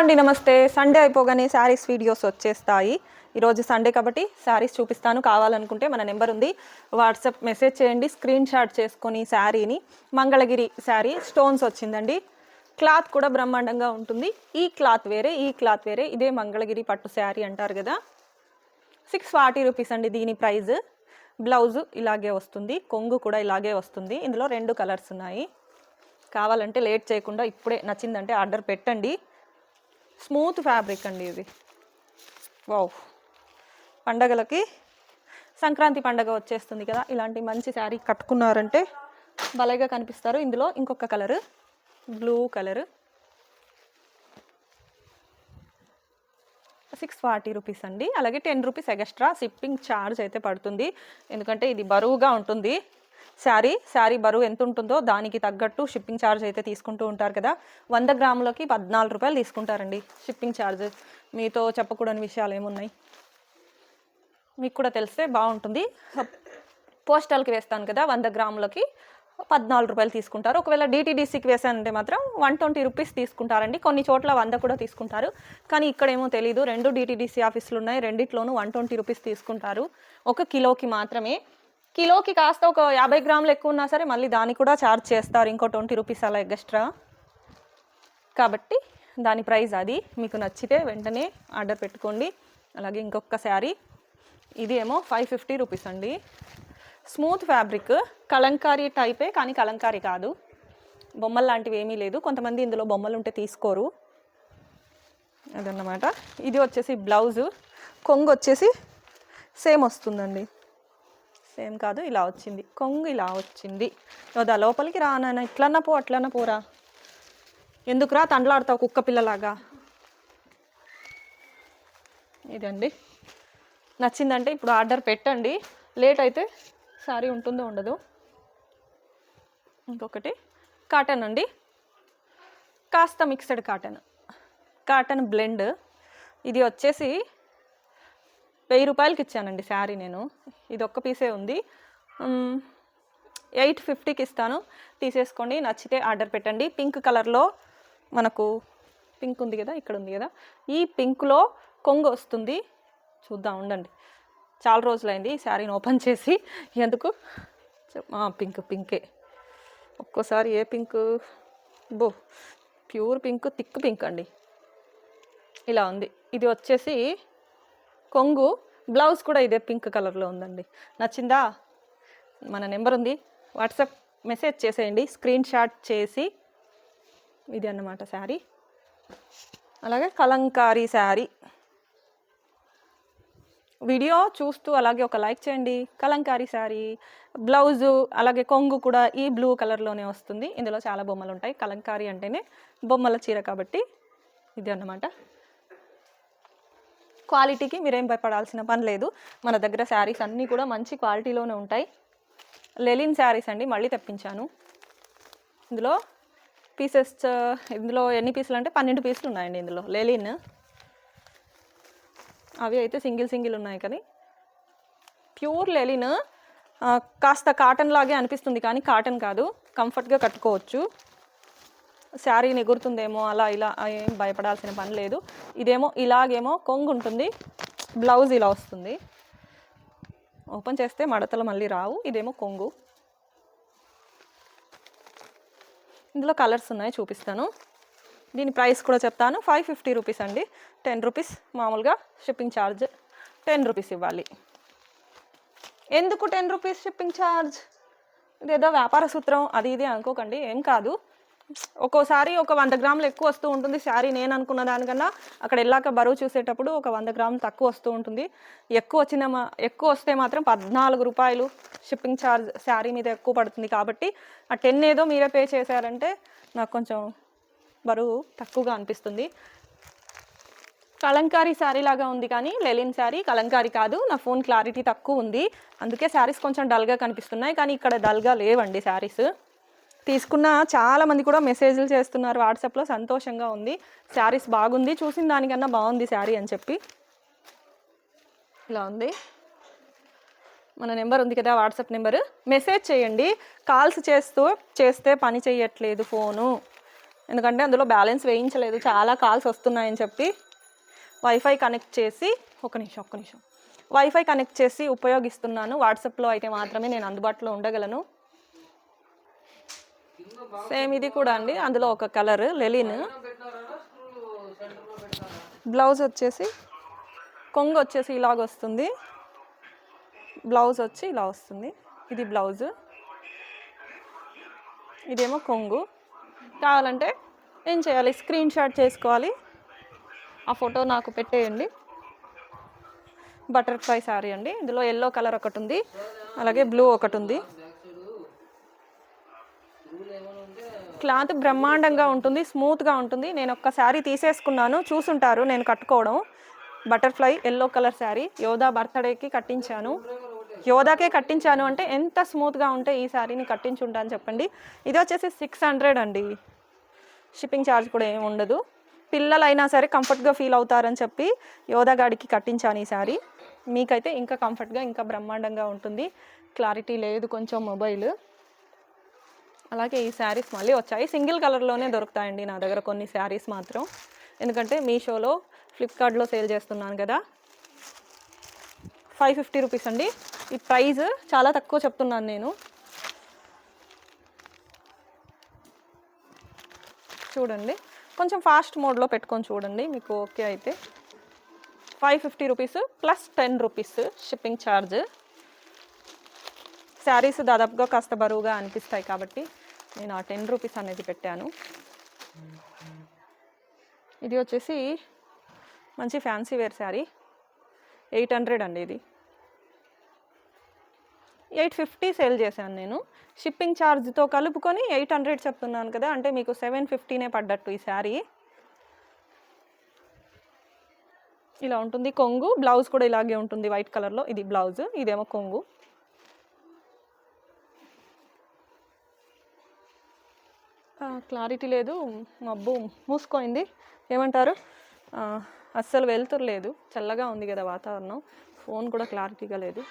అండి నమస్తే. సండే అయిపోగానే శారీస్ వీడియోస్ వచ్చేస్తాయి. ఈరోజు సండే కాబట్టి శారీస్ చూపిస్తాను. కావాలనుకుంటే మన నెంబర్ ఉంది. వాట్సాప్ మెసేజ్ చేయండి. స్క్రీన్ షాట్ చేసుకొని శారీని. మంగళగిరి శారీ స్టోన్స్ వచ్చిందండి. క్లాత్ కూడా బ్రహ్మాండంగా ఉంటుంది. ఈ క్లాత్ వేరే ఈ క్లాత్ వేరే. ఇదే మంగళగిరి పట్టు శారీ అంటారు కదా. సిక్స్ ఫార్టీ రూపీస్ అండి దీని ప్రైజ్. బ్లౌజ్ ఇలాగే వస్తుంది. కొంగు కూడా ఇలాగే వస్తుంది. ఇందులో రెండు కలర్స్ ఉన్నాయి. కావాలంటే లేట్ చేయకుండా ఇప్పుడే నచ్చిందంటే ఆర్డర్ పెట్టండి. స్మూత్ ఫ్యాబ్రిక్ అండి ఇది. వావ్. పండగలకి సంక్రాంతి పండగ వచ్చేస్తుంది కదా ఇలాంటి మంచి శారీ కట్టుకున్నారంటే భలేగా కనిపిస్తారు. ఇందులో ఇంకొక colour blue colour. Six forty rupees అండి. అలాగే ten rupees extra shipping charge అయితే పడుతుంది. ఎందుకంటే ఇది బరువుగా ఉంటుంది. శారీ శారీ బరువు ఎంత ఉంటుందో దానికి తగ్గట్టు షిప్పింగ్ ఛార్జ్ అయితే తీసుకుంటూ ఉంటారు కదా. వంద గ్రాములకి పద్నాలుగు రూపాయలు తీసుకుంటారండి షిప్పింగ్ ఛార్జ్. మీతో చెప్పకూడని విషయాలు ఏమున్నాయి? మీకు కూడా తెలిస్తే బాగుంటుంది. పోస్టల్కి వేస్తాను కదా వంద గ్రాములకి పద్నాలుగు రూపాయలు తీసుకుంటారు. ఒకవేళ డిటీడీసీకి వేసానంటే మాత్రం వన్ ట్వంటీ రూపీస్ తీసుకుంటారండి. కొన్ని చోట్ల వంద కూడా తీసుకుంటారు. కానీ ఇక్కడేమో తెలీదు రెండు డిటీడీసీ ఆఫీసులు ఉన్నాయి రెండిట్లోనూ వన్ ట్వంటీ రూపీస్ తీసుకుంటారు. ఒక కిలోకి మాత్రమే కిలోకి కాస్త ఒక యాభై గ్రాములు ఎక్కువ ఉన్నా సరే మళ్ళీ దానికి కూడా ఛార్జ్ చేస్తారు. ఇంకో ట్వంటీ రూపీస్ అలా ఎక్స్ట్రా కాబట్టి దాని ప్రైస్ అది. మీకు నచ్చితే వెంటనే ఆర్డర్ పెట్టుకోండి. అలాగే ఇంకొక శారీ. ఇది ఏమో ఫైవ్ ఫిఫ్టీ రూపీస్ అండి. స్మూత్ ఫ్యాబ్రిక్ కలంకారీ టైపే కానీ కలంకారీ కాదు. బొమ్మలు లాంటివి ఏమీ లేదు. కొంతమంది ఇందులో బొమ్మలు ఉంటే తీసుకోరు. అదన్నమాట. ఇది వచ్చేసి బ్లౌజు కొంగు వచ్చేసి సేమ్ వస్తుందండి. సేమ్ కాదు ఇలా వచ్చింది. కొంగు ఇలా వచ్చింది. యోదా లోపలికి రా నాన్న ఇట్లన్నా పో అట్లన్నా పోరా. ఎందుకురా తండ్లాడతావు కుక్క పిల్లలాగా. ఇదండి. నచ్చిందంటే ఇప్పుడు ఆర్డర్ పెట్టండి. లేట్ అయితే సారీ ఉంటుందో ఉండదు. ఇంకొకటి. కాటన్ అండి. కాస్త మిక్స్డ్ కాటన్. Cotton blend. ఇది వచ్చేసి వెయ్యి రూపాయలకి ఇచ్చానండి శారీ నేను. ఇది ఒక్క పీసే ఉంది. ఎయిట్ ఫిఫ్టీకి ఇస్తాను. తీసేసుకోండి. నచ్చితే ఆర్డర్ పెట్టండి. పింక్ కలర్లో మనకు పింక్ ఉంది కదా ఇక్కడ ఉంది కదా. ఈ పింక్లో కొంగు వస్తుంది. చూద్దాం ఉండండి. చాలా రోజులైంది ఈ శారీని ఓపెన్ చేసి. ఎందుకు? పింక్ పింకే. ఒక్కోసారి ఏ పింక్? బో ప్యూర్ పింక్ థిక్ పింక్ అండి. ఇలా ఉంది. ఇది వచ్చేసి కొంగు బ్లౌజ్ కూడా ఇదే పింక్ కలర్లో ఉందండి. నచ్చిందా? మన నెంబర్ ఉంది. వాట్సాప్ మెసేజ్ చేసేయండి. స్క్రీన్ షాట్ చేసి ఇది అన్నమాట శారీ. అలాగే కలంకారీ శారీ. వీడియో చూస్తూ అలాగే ఒక లైక్ చేయండి. కలంకారీ శారీ బ్లౌజు అలాగే కొంగు కూడా ఈ బ్లూ కలర్లోనే వస్తుంది. ఇందులో చాలా బొమ్మలు ఉంటాయి. కలంకారీ అంటేనే బొమ్మల చీర కాబట్టి ఇది అన్నమాట. క్వాలిటీకి మీరేం భయపడాల్సిన పని లేదు. మన దగ్గర శారీస్ అన్నీ కూడా మంచి క్వాలిటీలోనే ఉంటాయి. లెలిన్ శారీస్ అండి మళ్ళీ తెప్పించాను. ఇందులో పీసెస్ ఇందులో ఎన్ని పీసులు అంటే పన్నెండు పీసులు ఉన్నాయండి ఇందులో. లెలిన్ అవి అయితే సింగిల్ సింగిల్ ఉన్నాయి కానీ. ప్యూర్ లెలిన్ కాస్త కాటన్ లాగే అనిపిస్తుంది కానీ కాటన్ కాదు. కంఫర్ట్గా కట్టుకోవచ్చు. శారీ ఎగురుతుందేమో అలా ఇలా ఏం భయపడాల్సిన పని లేదు. ఇదేమో ఇలాగేమో కొంగు ఉంటుంది బ్లౌజ్ ఇలా వస్తుంది. ఓపెన్ చేస్తే మడతలు మళ్ళీ రావు ఇదేమో కొంగు. ఇందులో కలర్స్ ఉన్నాయి చూపిస్తాను. దీని ప్రైస్ కూడా చెప్తాను ఫైవ్ ఫిఫ్టీ రూపీస్ అండి. టెన్ రూపీస్ మామూలుగా షిప్పింగ్ ఛార్జ్ టెన్ రూపీస్ ఇవ్వాలి. ఎందుకు టెన్ రూపీస్ షిప్పింగ్ ఛార్జ్? ఇదేదో వ్యాపార సూత్రం అది ఇది అనుకోకండి ఏం కాదు. ఒక్కోసారి ఒక వంద గ్రాములు ఎక్కువ వస్తూ ఉంటుంది. శారీ నేను అనుకున్న దానికన్నా అక్కడ వెళ్ళాక బరువు చూసేటప్పుడు ఒక వంద గ్రాములు తక్కువ వస్తూ ఉంటుంది. ఎక్కువ వచ్చిన మా- ఎక్కువ వస్తే మాత్రం పద్నాలుగు రూపాయలు షిప్పింగ్ ఛార్జ్ శారీ మీద ఎక్కువ పడుతుంది కాబట్టి ఆ టెన్ ఏదో మీరే పే చేశారంటే నాకు కొంచెం బరువు తక్కువగా అనిపిస్తుంది. కలంకారీ శారీ లాగా ఉంది కానీ లెలిన్ శారీ కలంకారీ కాదు. నా ఫోన్ క్లారిటీ తక్కువ ఉంది. అందుకే శారీస్ కొంచెం డల్గా కనిపిస్తున్నాయి. కానీ ఇక్కడ డల్గా లేవండి శారీస్. తీసుకున్న చాలా మంది కూడా మెసేజ్లు చేస్తున్నారు. వాట్సాప్లో సంతోషంగా ఉంది. శారీస్ బాగుంది. చూసిన దానికన్నా బాగుంది శారీ అని చెప్పి. ఇలా ఉంది. మన నెంబర్ ఉంది కదా వాట్సాప్ నెంబర్. మెసేజ్ చేయండి. కాల్స్ చేస్తూ చేస్తే పని చేయట్లేదు ఫోను. ఎందుకంటే అందులో బ్యాలెన్స్ వేయించలేదు. చాలా కాల్స్ వస్తున్నాయని చెప్పి వైఫై కనెక్ట్ చేసి ఒక నిమిషం ఒక్క నిమిషం. వైఫై కనెక్ట్ చేసి ఉపయోగిస్తున్నాను. వాట్సాప్లో అయితే మాత్రమే నేను అందుబాటులో ఉండగలను. సేమ్ ఇది కూడా అండి. అందులో ఒక కలర్ లెలిన్. బ్లౌజ్ వచ్చేసి కొంగు వచ్చేసి ఇలాగ వస్తుంది. బ్లౌజ్ వచ్చి ఇలా వస్తుంది. ఇది బ్లౌజ్ ఇదేమో కొంగు. కావాలంటే ఏం చేయాలి? స్క్రీన్ షాట్ చేసుకోవాలి. ఆ ఫోటో నాకు పెట్టేయండి. బటర్ఫ్లై శారీ అండి. ఇందులో ఎల్లో కలర్ ఒకటి ఉంది. అలాగే బ్లూ ఒకటి ఉంది. క్లాత్ బ్రహ్మాండంగా ఉంటుంది స్మూత్గా ఉంటుంది. నేను ఒక్క శారీ తీసేసుకున్నాను చూసుంటారు నేను కట్టుకోవడం. బటర్ఫ్లై ఎల్లో కలర్ శారీ యోధా బర్త్డేకి కట్టించాను. యోధాకే కట్టించాను అంటే ఎంత స్మూత్గా ఉంటే ఈ శారీని కట్టించుంటాను చెప్పండి. ఇది వచ్చేసి సిక్స్ హండ్రెడ్ అండి. షిప్పింగ్ ఛార్జ్ కూడా ఏమి ఉండదు. పిల్లలైనా సరే కంఫర్ట్గా ఫీల్ అవుతారని చెప్పి యోధాగాడికి కట్టించాను ఈ శారీ. మీకైతే ఇంకా కంఫర్ట్గా ఇంకా బ్రహ్మాండంగా ఉంటుంది. క్లారిటీ లేదు కొంచెం మొబైల్. అలాగే ఈ శారీస్ మళ్ళీ వచ్చాయి. సింగిల్ కలర్లోనే దొరుకుతాయండి నా దగ్గర కొన్ని శారీస్ మాత్రం. ఎందుకంటే మీషోలో ఫ్లిప్కార్ట్లో సేల్ చేస్తున్నాను కదా. ఫైవ్ ఫిఫ్టీ రూపీస్ అండి. ఈ ప్రైజ్ చాలా తక్కువ చెప్తున్నాను నేను. చూడండి. కొంచెం ఫాస్ట్ మోడ్లో పెట్టుకొని చూడండి. మీకు ఓకే అయితే. Five fifty rupees plus ten rupees shipping charge. Saris దాదాపుగా కాస్త బరువుగా అనిపిస్తాయి కాబట్టి. నేను ఆ టెన్ రూపీస్ అనేది పెట్టాను. ఇది వచ్చేసి మంచి fancy wear sari. Eight hundred అండి ఇది. ఎయిట్ ఫిఫ్టీ సేల్ చేశాను నేను. షిప్పింగ్ ఛార్జ్తో కలుపుకొని ఎయిట్ హండ్రెడ్ చెప్తున్నాను కదా అంటే మీకు సెవెన్ ఫిఫ్టీనే పడ్డట్టు ఈ శారీ. ఇలా ఉంటుంది కొంగు బ్లౌజ్ కూడా ఇలాగే ఉంటుంది వైట్ కలర్లో. ఇది బ్లౌజ్ ఇదేమో కొంగు. క్లారిటీ లేదు. మబ్బు మూసుకోయింది ఏమంటారు? అస్సలు వెళ్తురు లేదు. చల్లగా ఉంది కదా వాతావరణం. ఫోన్ కూడా క్లారిటీగా లేదు.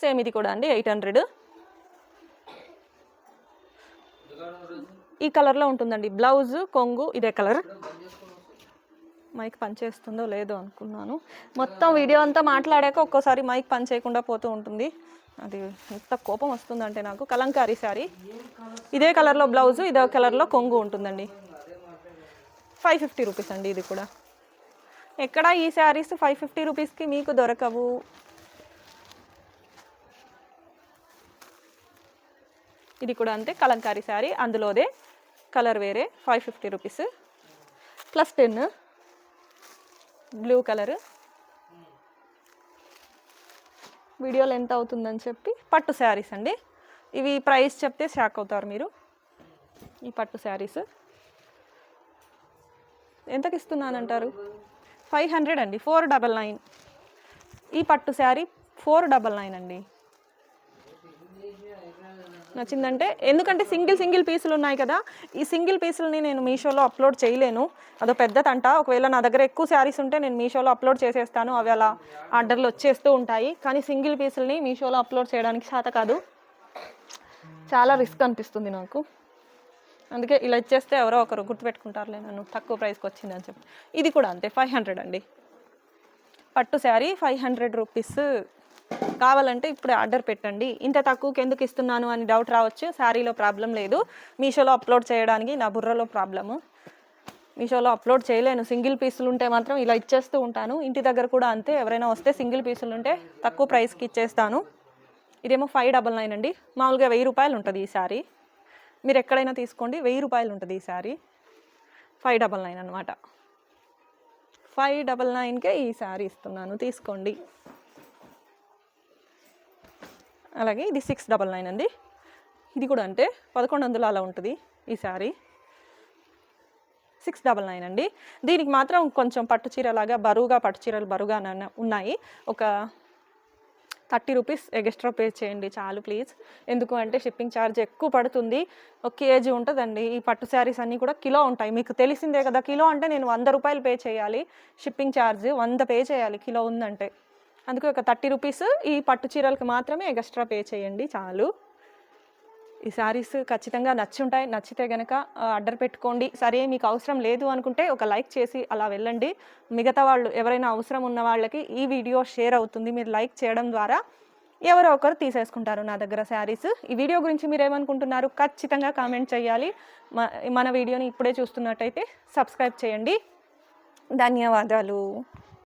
సేమ్ ఇది కూడా అండి ఎయిట్ హండ్రెడ్. ఈ కలర్లో ఉంటుందండి. బ్లౌజ్ కొంగు ఇదే కలర్. మైక్ పనిచేస్తుందో లేదో అనుకున్నాను. మొత్తం వీడియో అంతా మాట్లాడాక ఒక్కోసారి మైక్ పని చేయకుండా పోతూ ఉంటుంది. అది ఎంత కోపం వస్తుందంటే నాకు. కలంకారీ శారీ. ఇదే కలర్లో బ్లౌజ్ ఇదే కలర్లో కొంగు ఉంటుందండి. ఫైవ్ ఫిఫ్టీ రూపీస్ అండి ఇది కూడా. ఎక్కడ ఈ శారీస్ ఫైవ్ ఫిఫ్టీ రూపీస్కి మీకు దొరకవు. ఇది కూడా అంతే కలంకారీ శారీ. అందులోదే కలర్ వేరే five fifty rupees plus ten blue colour. వీడియోలో ఎంత అవుతుందని చెప్పి పట్టు శారీస్ అండి. ఇవి ప్రైస్ చెప్తే షాక్ అవుతారు మీరు. ఈ పట్టు శారీస్. ఎంతకి ఇస్తున్నానంటారు? ఫైవ్ హండ్రెడ్ అండి ఫోర్ డబల్ నైన్ ఈ పట్టు శారీ ఫోర్ డబల్ నైన్ అండి. నచ్చిందంటే ఎందుకంటే సింగిల్ సింగిల్ పీసులు ఉన్నాయి కదా ఈ సింగిల్ పీసులని నేను మీషోలో అప్లోడ్ చేయలేను. అదో పెద్ద తంట. ఒకవేళ నా దగ్గర ఎక్కువ శారీస్ ఉంటే నేను మీషోలో అప్లోడ్ చేసేస్తాను. అవి అలా ఆర్డర్లు వచ్చేస్తూ ఉంటాయి. కానీ సింగిల్ పీసులని మీషోలో అప్లోడ్ చేయడానికి శాత కాదు. చాలా రిస్క్ అనిపిస్తుంది నాకు. అందుకే ఇలా ఇచ్చేస్తే ఎవరో ఒకరు గుర్తుపెట్టుకుంటారులే నన్ను. తక్కువ ప్రైస్కి వచ్చిందని చెప్పి. ఇది కూడా అంతే ఫైవ్ హండ్రెడ్ అండి. పట్టు శారీ ఫైవ్ హండ్రెడ్ రూపీస్. కావాలంటే ఇప్పుడు ఆర్డర్ పెట్టండి. ఇంత తక్కువకి ఎందుకు ఇస్తున్నాను అని డౌట్ రావచ్చు. శారీలో ప్రాబ్లం లేదు. మీషోలో అప్లోడ్ చేయడానికి నా బుర్రలో ప్రాబ్లము మీషోలో అప్లోడ్ చేయలేను. సింగిల్ పీసులు ఉంటే మాత్రం ఇలా ఇచ్చేస్తూ ఉంటాను. ఇంటి దగ్గర కూడా అంతే. ఎవరైనా వస్తే సింగిల్ పీసులు ఉంటే తక్కువ ప్రైస్కి ఇచ్చేస్తాను. ఇదేమో ఫైవ్ డబల్ నైన్ అండి. మామూలుగా వెయ్యి రూపాయలు ఉంటుంది ఈ శారీ. మీరు ఎక్కడైనా తీసుకోండి. వెయ్యి రూపాయలు ఉంటుంది ఈ శారీ. ఫైవ్ డబల్ నైన్ అనమాట ఫైవ్ డబల్ నైన్కే ఈ శారీ ఇస్తున్నాను. తీసుకోండి. అలాగే ఇది సిక్స్ డబల్ నైన్ అండి. ఇది కూడా అంటే పదకొండు వందలు అలా ఉంటుంది ఈ శారీ. సిక్స్ డబల్ నైన్ అండి. దీనికి మాత్రం కొంచెం పట్టు చీరలాగా బరువుగా పట్టు చీరలు బరువుగా ఉన్నాయి. ఒక థర్టీ రూపీస్ ఎక్స్ట్రా పే చేయండి చాలు ప్లీజ్. ఎందుకు అంటే షిప్పింగ్ ఛార్జ్ ఎక్కువ పడుతుంది. ఒక కేజీ ఉంటుందండి. ఈ పట్టు శారీస్ అన్నీ కూడా కిలో ఉంటాయి. మీకు తెలిసిందే కదా కిలో అంటే నేను వంద రూపాయలు పే చేయాలి. షిప్పింగ్ ఛార్జ్ వంద పే చేయాలి. కిలో ఉందంటే. అందుకే ఒక థర్టీ రూపీస్ ఈ పట్టు చీరలకు మాత్రమే ఎక్స్ట్రా పే చేయండి చాలు. ఈ శారీస్ ఖచ్చితంగా నచ్చి ఉంటాయి నచ్చితే గనక ఆర్డర్ పెట్టుకోండి. సరే మీకు అవసరం లేదు అనుకుంటే ఒక లైక్ చేసి అలా వెళ్ళండి. మిగతా వాళ్ళు ఎవరైనా అవసరం ఉన్న వాళ్ళకి ఈ వీడియో షేర్ అవుతుంది. మీరు లైక్ చేయడం ద్వారా ఎవరో ఒకరు తీసేసుకుంటారు నా దగ్గర శారీస్ ఈ వీడియో గురించి మీరు ఏమనుకుంటున్నారు? ఖచ్చితంగా కామెంట్ చేయాలి. మ- మన వీడియోని ఇప్పుడే చూస్తున్నట్టయితే సబ్స్క్రైబ్ చేయండి. ధన్యవాదాలు.